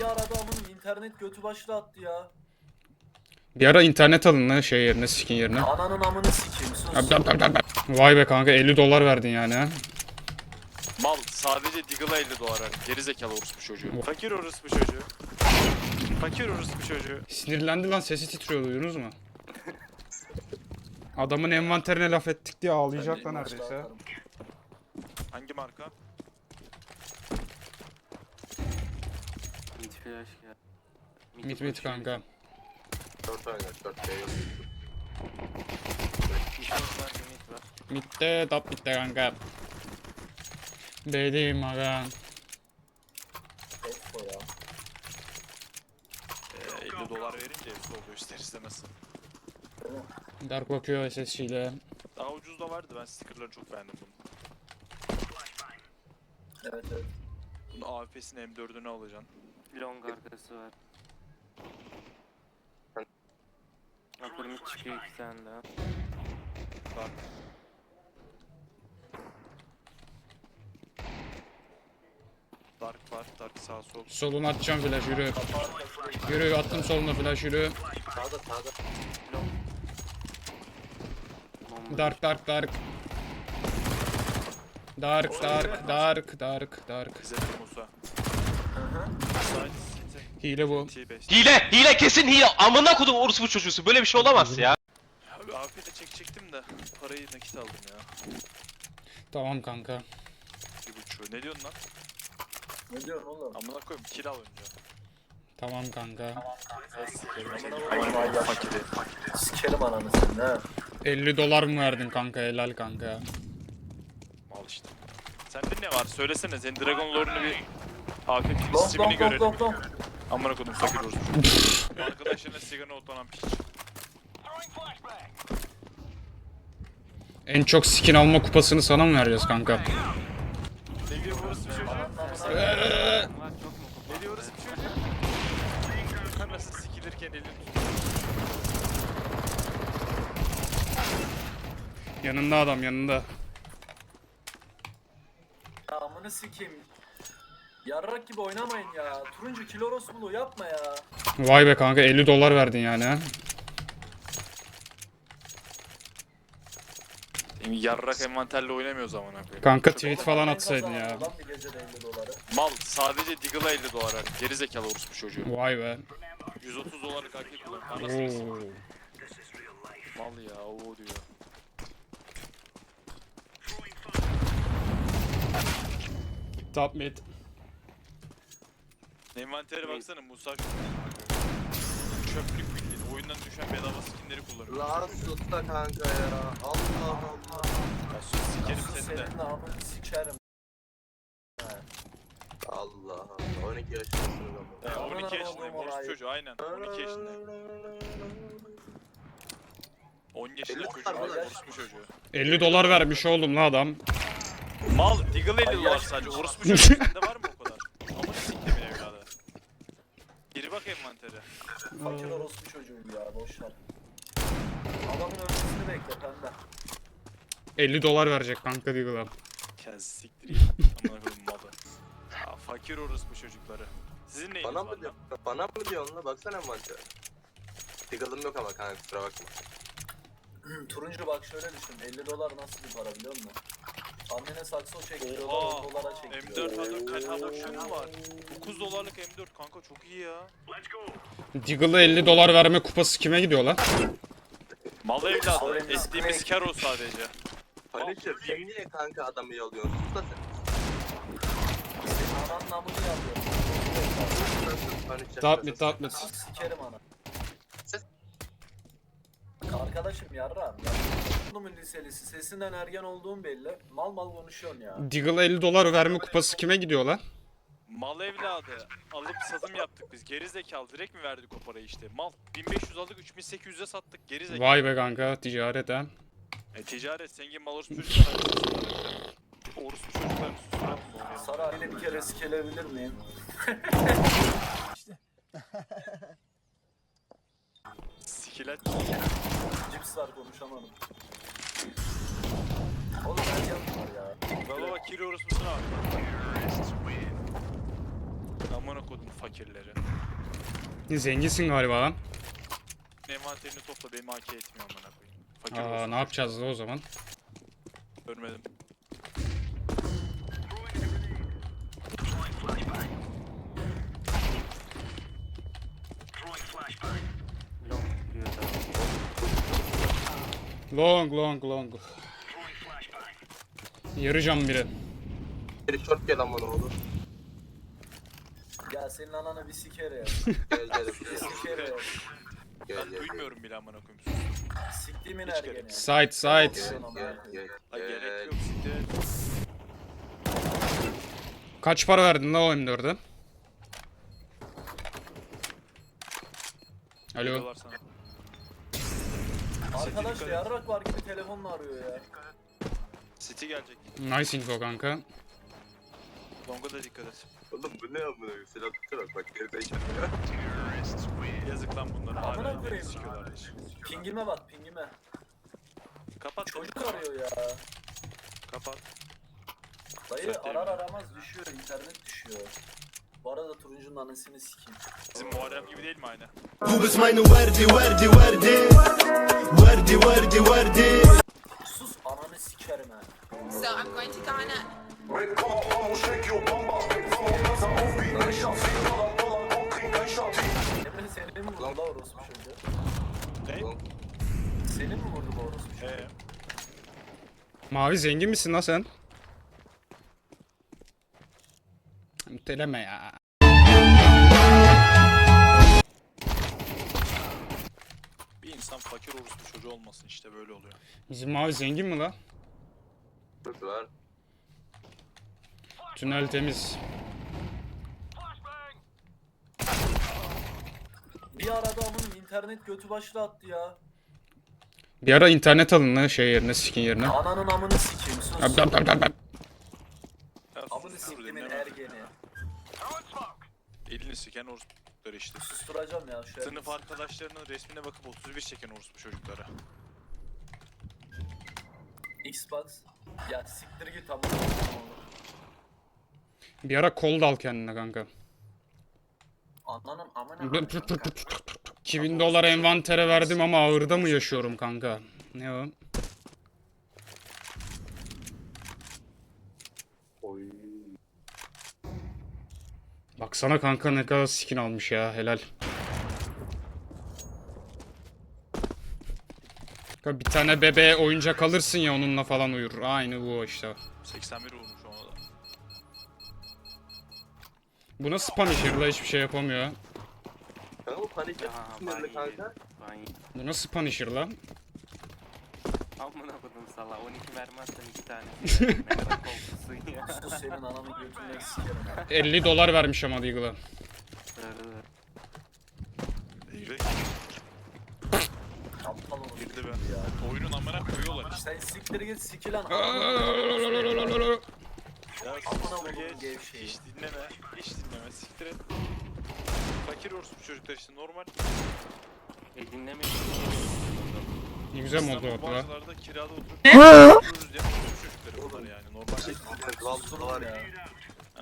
bir ara adamın internet götü başlı attı ya. Bir ara internet alın lan şey yerine skin yerine. Ananın amını sikeyim sus. Ab- ab- ab- ab- Vay be kanka 50 dolar verdin yani ha. Mal sadece Diggle'a 50 dolar ver. Geri zekalı orospu çocuğu. Fakir orospu çocuğu. Fakir orospu çocuğu. Sinirlendi lan sesi titriyor duydunuz mu? Adamın envanterine laf ettik diye ağlayacak lan neredeyse. Hangi marka? Mid flash ya. Mit mit kanka. Dört oynar, dört şey yok. Var, var. Mitte top bitti kanka. B'deyim aga. Expo ya. Ee, 50 dolar verince hepsi oluyor ister istemez. Dark bakıyor SSC ile. Daha ucuz da vardı ben stickerları çok beğendim bunu. Evet evet. Bunun AWP'sini M4'ünü alacaksın. Long arkası var. Upper mid çıkıyor iki tane daha. Bak. Dark var, Dark sağ sol. Soluna atacağım flash yürü. Yürü attım soluna flash yürü. Sağda sağda. Dark dark dark. Dark dark dark dark dark. Bize Musa. Hile bu. T5. Hile, hile kesin hile. Amına kodum orospu çocuğusu. Böyle bir şey olamaz ya. Abi AWP'de çekecektim de parayı nakit aldım ya. Tamam kanka. Bir buçuğu. Ne diyorsun lan? Ne diyorsun oğlum? Amına koyayım kill al önce. Tamam kanka. Fakiri. Sikerim ananı senin ha. 50 dolar mı verdin kanka helal kanka. Mal işte. Sende ne var? Söylesene. Senin Dragon Lore'unu bir AWP Long long long görelim. long long. Amına koydum fakir orospu. Arkadaşına sigara otlanan piç. En çok skin alma kupasını sana mı vereceğiz kanka? Ne diyor çok mu? Ne diyor orospu çocuğu? Nasıl sikilirken elini tutuyor. Yanında adam yanında. Ya amını sikeyim. Yarrak gibi oynamayın ya. Turuncu kiloros bulu yapma ya. Vay be kanka 50 dolar verdin yani ha. Benim yarrak envanterle oynamıyoruz zaman abi. Kanka tweet falan atsaydın ya. Lan bir gecede 50 doları. Mal sadece Diggle'a 50 dolar ver. Geri zekalı orospu çocuğu. Vay be. 130 dolarlık AK kullan. Anasını Oo. sikeyim. Mal ya o diyor. Top mid. Envantere baksana Musa çöplük bildiğin oyundan düşen bedava skinleri kullanıyor. Lan sus da kanka ya. Allah Allah. Ya sus sikerim Sus seni de. senin amını sikerim. Allah Allah. 12 yaşındasınız ama. Ya, Aman 12 Allah'ım, yaşındayım orospu çocuğu aynen 12 yaşındayım. 10 yaşında dolar var orospu çocuğu. 50 dolar vermiş oğlum la adam. Mal Diggle 50 Ay, dolar sadece orospu çocuğu sende var mı o kadar? Gir bak envantere. Fakir orospu çocuğuyum ya boşver. Adamın ölmesini bekle pembe. 50 dolar verecek kanka Deagle'a. Kez siktir git. Amına koyayım malı. Ya fakir orospu çocukları. Sizin neyiniz Bana var mı lan? diyorsun? Bana mı diyorsun lan? Baksana envantere. Tigalım yok ama kanka kusura bakma. Turuncu bak şöyle düşün. 50 dolar nasıl bir para biliyor musun? Annene sakso çektiriyorlar Oha! 10 dolara çektiriyor. M4 A4 kaç mu var? 9 dolarlık M4 kanka çok iyi ya. Deagle'a 50 dolar verme kupası kime gidiyor lan? Mal evladı. Sorry, Estiğimiz kar o sadece. Paylaşır. Sen niye kanka adamı yalıyorsun? Sus da sen. Senin ananın amını yapıyor. Sus. Punisher. Mid top mid. Sus sikerim ana. Arkadaşım yarram. Bunun liselisi sesinden ergen olduğum belli. Mal mal konuşuyorsun ya. Deagle'a 50 dolar verme kupası kime gidiyor lan? Mal evladı. Alıp satım yaptık biz. Geri zekalı. Direkt mi verdik o parayı işte? Mal 1500 aldık 3800'e sattık. Geri zekalı. Vay be kanka ticaret ha. E ticaret zengin mal orospu çocuklar. Orospu çocuklar susturalım mı? Sara ile bir kere sikelebilir miyim? Sikilet. Cips var konuşamadım. Oğlum ergen var ya. Baba bak kiri orospusuna bak. Amına kodum fakirleri. Zenginsin galiba lan. Envanterini topla benim AK etmiyor amına koyayım. Fakir Aa olsun. ne yapacağız o zaman? Görmedim. Long long long. Yarı cam biri. Bir short gel bana oğlum. Ya senin ananı bir siker ya. Gel gel. Bir siker ya. Gel Ben gel. duymuyorum bile amına koyayım. Siktiğimin Hiç ergeni. gerek- Side side. Gel gel gel. Ay gerek yok siktir. Kaç para verdin lan o M4'e? Alo. Diyorlar sana. Arkadaş et. yarrak var gibi telefonla arıyor ya. City gelecek. Nice info kanka. Longa da dikkat et. Oğlum bu ne amına koyayım? Silah tutsana bak. Bak geri zekalı ya. Yazık lan bunlara. Amına koyayım. Pingime bak pingime. Kapat. Çocuk kapat. arıyor ya. Kapat. Dayı Sahte arar aramaz düşüyor internet düşüyor. Bu arada turuncunun anasını sikeyim. Bizim Muharrem gibi değil mi aynı? Kubus meine verdi verdi verdi. Verdi verdi verdi. Sus ananı sikerim ha. So I'm going to Ghana. Emre mi vurdu la? Ne? Seni mi vurdu bu ee? Mavi zengin misin lan sen? Teleme ya. Bir insan fakir orospu çocuğu olmasın işte böyle oluyor. Bizim mavi zengin mi la? Short var. Tünel temiz. Bir arada amının internet götü başlı attı ya. Bir ara internet alın lan şey yerine skin yerine. Ananın amını sikeyim sus. Ab- ab- ab- ab- ab. Amını siktimin ergeni. Elini siken orospukları işte. Susturacağım ya şu Sınıf arkadaşlarının resmine bakıp 31 çeken orospu çocuklara. Xbox. Ya siktir git amına. Bir ara kol dal kendine kanka. Ananın amına. 2000 dolar envantere verdim ama ağırda mı yaşıyorum kanka? Ne o? Baksana kanka ne kadar skin almış ya helal. Kanka bir tane bebeğe oyuncak alırsın ya onunla falan uyur. Aynı bu işte. 81 vurmuş ona da. Bu nasıl Punisher'la hiçbir şey yapamıyor. Kanka bu panik ban kanka. yedi. Ban yedi. Bu nasıl Punisher'la? Amına kodum sala 12 mermi attın 2 tane. korkusun ya. Sus senin ananı götünden sikerim ha. 50 dolar vermiş ama Deagle'a. Yürü. Aptal olur. Girdi be. Ya. Oyunun amına koyuyorlar işte. Sen siktir git sikilen Ya Amına gevşeyi. Hiç dinleme. Hiç dinleme. Siktir et. Fakir orospu çocuklar işte normal. E dinlemiyorsun. Ne güzel mod İstanbul oldu la. Bağcılar'da kirada oturup oturuyoruz diye orospu çocukları bunlar yani normal. Valve var ya.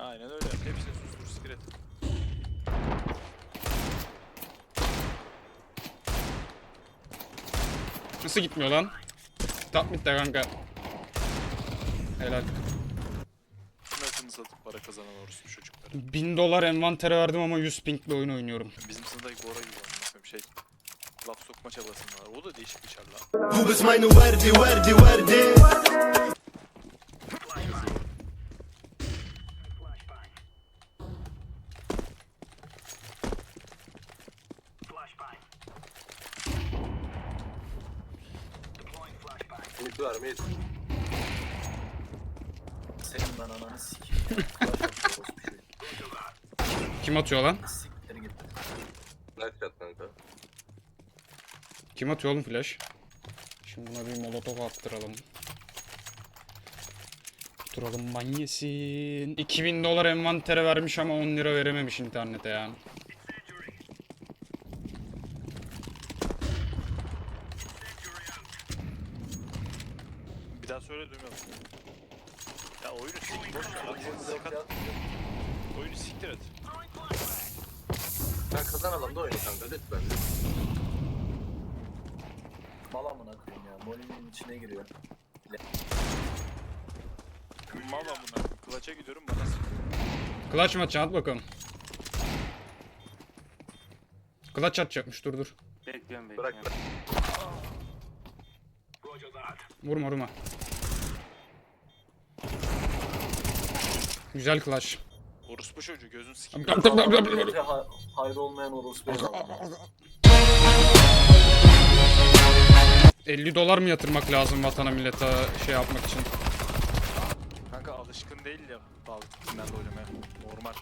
Aynen öyle. Hepsini sustur siktir et. Nasıl gitmiyor lan? Top mid de kanka. Helal. Nasıl satıp para kazanan orospu çocukları. 1000 dolar envantere verdim ama 100 pinkli oyun oynuyorum. Bizim sınıftaki Bora gibi koyayım şey laf sokma çabasındalar. O da değişik bir şarla. Bu kız meine verdi verdi verdi. Mid var mid. Senin ben ananı sikeyim. Kim atıyor lan? Kim atıyor oğlum flash? Şimdi buna bir molotof attıralım. Duralım manyesin. 2000 dolar envantere vermiş ama 10 lira verememiş internete ya. Bir daha söyle duymadım. Ya oyunu siktir boş ver. Oyunu sakat. Oyunu siktir et. Sen kazanalım da oyna kanka lütfen. Mal amına koyayım ya. Molinin içine giriyor. Mal amına. Kılaça gidiyorum bana sıkıyor. Clutch mı atacaksın? At bakalım. Clutch atacakmış dur dur. Bekliyorum Bırak bekliyorum. Vurma vurma. Güzel clutch. Orospu çocuğu gözün sikeyim. Millete ha- hayrı olmayan orospu 50 dolar mı yatırmak lazım vatana millete şey yapmak için? Kanka alışkın değil ya bal finalde oynamaya. Normal.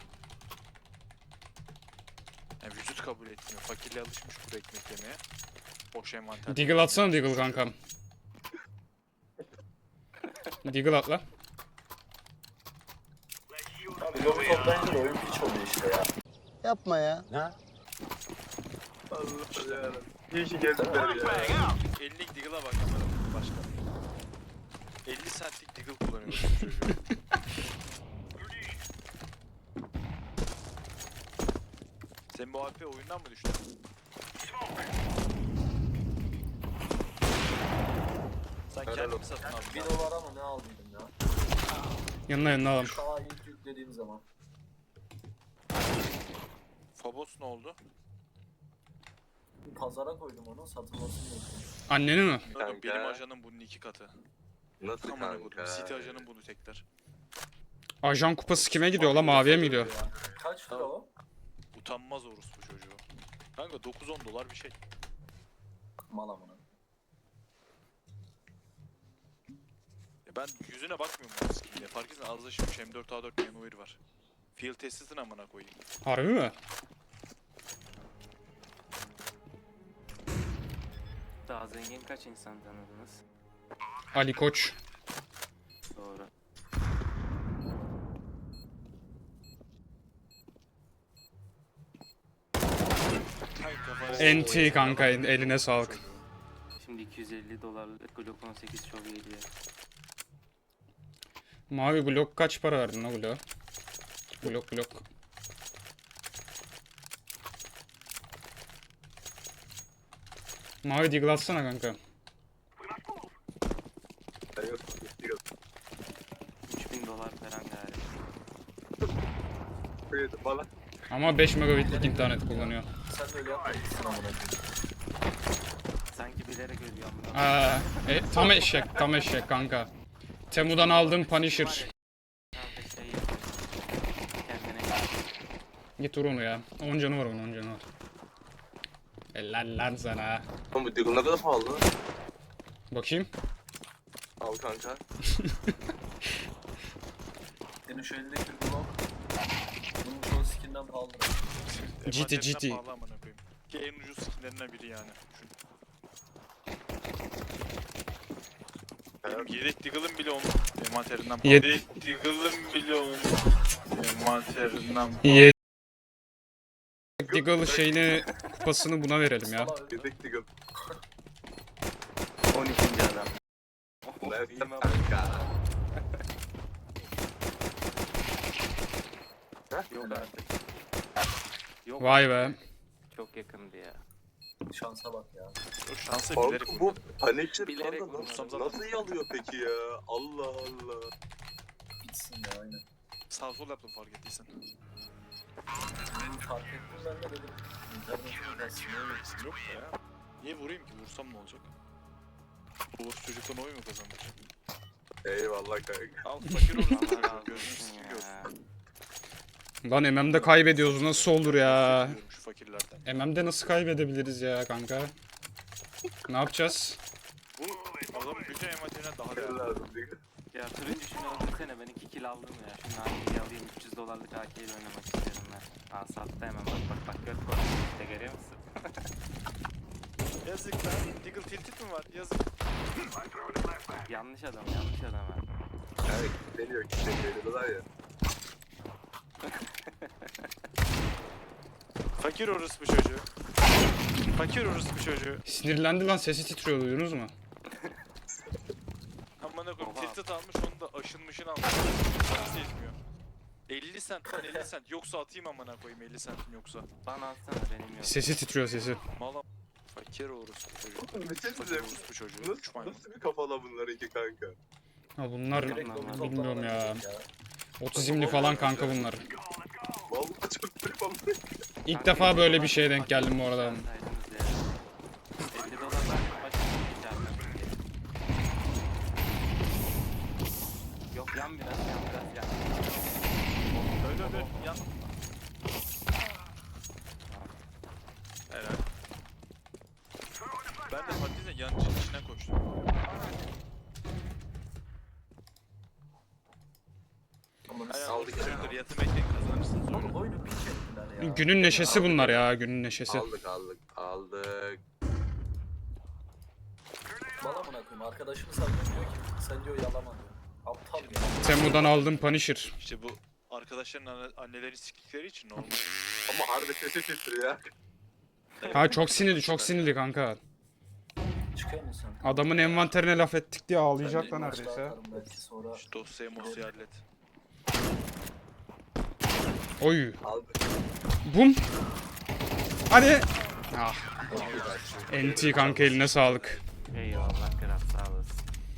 Yani vücut kabul etmiyor. Fakirliğe alışmış kuru ekmek yemeye. Boş envanter. Deagle atsana Deagle kankam. Deagle atla. Abi lobu toplayınca da oyun piç oluyor işte ya. Yapma ya. Allah ya. İyi ki geldiler ya. 50'lik Diggle'a bak amına başka. 50 centlik Diggle kullanıyor bu çocuğu. Sen bu AP oyundan mı düştün? Sen Helal kendini olsun. satın aldın. 1 abi. dolar ama ne aldıydım ya. Yanına yanına alalım. Daha ilk yüklediğim zaman. Phobos ne oldu? Pazara koydum onu satılmasını bekliyorum. Anneni mi? Kanka. benim ajanım bunun iki katı. Nasıl Aman koydum. kanka? City ajanım bunu tekler. Ajan kupası kime gidiyor la maviye mi gidiyor? Kaç lira o? Utanmaz orospu çocuğu. Kanka 9-10 dolar bir şey. Mal amına. Ya ben yüzüne bakmıyorum bu skin'e. Fark etsin ağzı açılmış M4A4 Memoir var. Field testisin amına koyayım. Harbi mi? Daha zengin kaç insan tanıdınız? Ali Koç. Doğru. NT kanka eline sağlık. Şimdi 250 dolarlık Glock 18 çok iyi diye. Mavi Glock kaç para verdin la Glock? Glock Glock. Mavi Deagle atsana kanka. Ya yok, yok. 3000 dolar falan galiba. Ama 5 megabitlik internet kullanıyor. Sen öyle yapmamışsın amına. Sanki bilerek ölüyorum bunu. Aa, e, tam eşek, tam eşek kanka. Temu'dan aldığım Punisher. Kendine Git vur onu ya. 10 canı var onun 10 canı var. Helal lan sana. Oğlum bu Deagle ne kadar pahalı? Bakayım. Al kanka. Senin şu elindeki blok. Bunun çoğu skinden pahalı. GT, GT. Ki en ucuz skinlerinden biri yani. Şu- Benim yedek Diggle'ım bile onun envanterinden pahalı. Yed- Yedek Diggle'ım bile onun envanterinden pahalı. Ye Deagle şeyini kupasını buna verelim ya. Yedek Deagle. 12. adam. Yok artık. Yok Vay be. çok yakındı ya. Şansa bak ya. O şansı bilerek Kanka bu. Punisher Bilerek vurmadım. nasıl, nasıl yalıyor peki ya? Allah Allah. Bitsin ya aynen. Sağ sol yaptım fark ettiysen. Fark ettim ben de dedim. Yok ya. Niye vurayım ki? Vursam ne olacak? Uğur çocuktan oy mu kazandıracak? Eyvallah kanka. Al fakir olur. Allah razı olsun. Lan MM'de kaybediyoruz nasıl olur ya? Diyorum Şu fakirlerden. MM'de nasıl kaybedebiliriz ya kanka? Ne yapacağız? Bu adamın bütün envanterine daha lazım? Ya turuncu şunu öldürsene ben 2 kill aldım ya. Şunu AK'yi alayım 300 dolarlık AK ile oynamak istiyorum ben. Aa sattı hemen bak bak bak gör koy. İşte görüyor musun? Yazık lan. Diggle tilted mi var? Yazık. yanlış adam yanlış adam ha. Yani deniyor ki deniyorlar ya. Fakir orospu çocuğu. Fakir orospu çocuğu. Sinirlendi lan sesi titriyor duydunuz mu? Amına koyayım Oha. tilted almış onu da aşınmışını almış. Nasıl etmiyor? 50 cent lan 50 cent. Yoksa atayım amına koyayım 50 centim yoksa. Bana atsana benim yok. Sesi titriyor sesi. Mala fakir orospu çocuğu. Bir şey Fakir diyeceğim. orospu çocuğu. Nasıl, maymun. nasıl bir kafala bunlarınki kanka? Ha bunlar Direkt Bilmiyorum toplamadan ya. gidecek otizmli falan kanka bunlar. Vallahi çok garip ama. İlk defa böyle bir şeye denk geldim bu arada. Ya. 50 dolar verdim başka bir şey almadım. Yok yan biraz yan biraz yan. Öyle öyle yan. Helal. Ben de Fatih'le yancının içine koştum. Aman Aynen Aldık aldık ya. Dur yatım ekleyin kazanırsınız Oğlum oyunu. oyunu piç ettiler ya. Günün neşesi bunlar ya günün neşesi. Aldık aldık aldık. Bana mı koyayım? Arkadaşını sanıyor diyor ki sen diyor yalama diyor. Aptal ya. Temu'dan aldım Punisher. İşte bu arkadaşların anne, anneleri siktikleri için normal. Ama harbi sesi titriyor ya. Ha çok sinirli çok sinirli kanka. Çıkıyor musun? Adamın envanterine laf ettik diye ağlayacak lan neredeyse. Şu dosyayı mosyayı hallet. Oy. Bum. Hadi. Ah. NT kanka eline sağlık. Eyvallah kral sağ olasın.